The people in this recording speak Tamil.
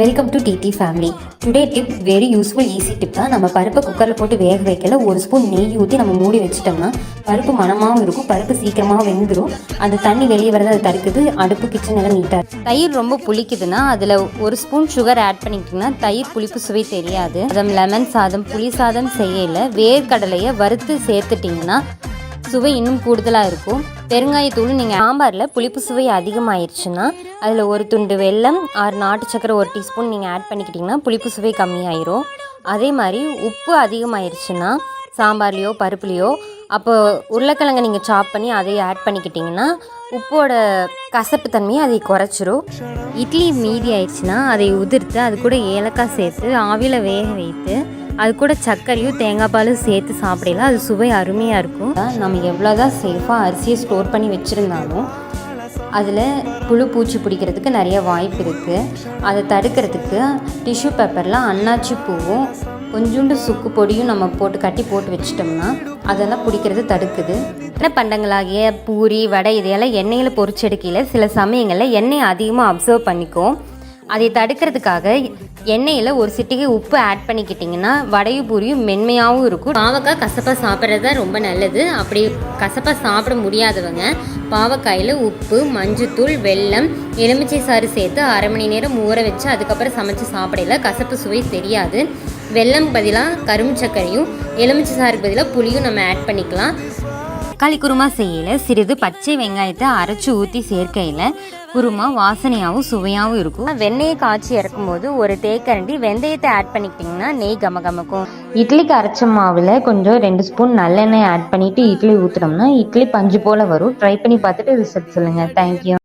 Welcome to DD family today tip very useful easy tip தான். நம்ம பருப்பை குக்கரில் போட்டு வேக வைக்கல. ஒரு ஸ்பூன் நெய் ஊற்றி நம்ம மூடி வச்சிட்டோம்னா பருப்பு மணமாகவும் இருக்கும் பருப்பு சீக்கிரமாக வெந்துடும் அந்த தண்ணி வெளியே வரதை அது தடுக்குது. அடுப்பு கிச்சன் எல்லாம் நீட்டாக தயிர் ரொம்ப புளிக்குதுன்னா அதில் ஒரு ஸ்பூன் சுகர் ஆட் பண்ணிக்கிட்டிங்கன்னா தயிர் புளிப்பு சுவை தெரியாது. அதம் லெமன் சாதம் புளி சாதம் செய்யல. வேர்க்கடலையை வறுத்து சேர்த்துட்டிங்கன்னா சுவை இன்னும் கூடுதலாக இருக்கும். பெருங்காயத்தூள் நீங்கள் சாம்பாரில் புளிப்பு சுவை அதிகமாயிருச்சுன்னா அதில் ஒரு துண்டு வெல்லம் ஆறு நாட்டு சக்கரை ஒரு டீஸ்பூன் நீங்கள் ஆட் பண்ணிக்கிட்டிங்கன்னா புளிப்பு சுவை கம்மியாயிரும். அதே மாதிரி உப்பு அதிகமாயிருச்சுன்னா சாம்பார்லேயோ பருப்புலேயோ அப்போ உருளைக்கிழங்க நீங்கள் சாப் பண்ணி அதை ஆட் பண்ணிக்கிட்டிங்கன்னா உப்போட கசப்பு தன்மையை அதை குறைச்சிரும். இட்லி மீதி ஆயிடுச்சுன்னா அதை உதிர்த்து அது கூட ஏலக்காய் சேர்த்து ஆவியில் வேக வைத்து அது கூட சர்க்கரையும் தேங்காய் பாலும் சேர்த்து சாப்பிடலாம். அது சுவை அருமையாக இருக்கும். நம்ம எவ்வளோதான் சேஃபாக அரிசியை ஸ்டோர் பண்ணி வச்சுருந்தாலும் அதில் புழு பூச்சி பிடிக்கிறதுக்கு நிறைய வாய்ப்பு இருக்குது அதை தடுக்கிறதுக்கு டிஷ்யூ பேப்பரில் அன்னாச்சி பூவும் கொஞ்சோண்டு சுக்கு பொடியும் நம்ம போட்டு கட்டி போட்டு வச்சிட்டோம்னா அதெல்லாம் பிடிக்கிறது தடுக்குது. என்ன பண்டங்களாகிய பூரி வடை இதையெல்லாம் எண்ணெயில் பொரிச்செடுக்கையில் சில சமயங்களில் எண்ணெய் அதிகமாக அப்சர்வ் பண்ணிக்கும் அதை தடுக்கிறதுக்காக எண்ணெயில் ஒரு சிட்டிகை உப்பு ஆட் பண்ணிக்கிட்டிங்கன்னா வடையும் பூரியும் மென்மையாகவும் இருக்கும். பாவக்காய் கசப்பாக சாப்பிட்றது தான் ரொம்ப நல்லது. அப்படி கசப்பாக சாப்பிட முடியாதவங்க பாவக்காயில் உப்பு மஞ்சத்தூள் வெல்லம் எலுமிச்சை சாறு சேர்த்து அரை மணி நேரம் ஊற வச்சு அதுக்கப்புறம் சமைச்சு சாப்பிடல. கசப்பு சுவை தெரியாது. வெல்லம் பதிலாக கரும்பு சர்க்கரையும் எலுமிச்சை சாறு பதிலாக புளியும் நம்ம ஆட் பண்ணிக்கலாம். தக்காளி குருமா செய்யல. சிறிது பச்சை வெங்காயத்தை அரைச்சி ஊற்றி சேர்க்கையில் குருமா வாசனையாகவும் சுவையாகவும் இருக்கும். வெண்ணெயை காய்ச்சி இறக்கும்போது ஒரு தேக்கரண்டி வெந்தயத்தை ஆட் பண்ணிக்கிட்டிங்கன்னா நெய் கமகமக்கும் இட்லிக்கு அரைச்ச மாவில் கொஞ்சம் ரெண்டு ஸ்பூன் நல்லெண்ணெய் ஆட் பண்ணிவிட்டு இட்லி ஊற்றினோம்னா இட்லி பஞ்சு போல் வரும். ட்ரை பண்ணி பார்த்துட்டு ரிசல்ட் சொல்லுங்கள் தேங்க்யூ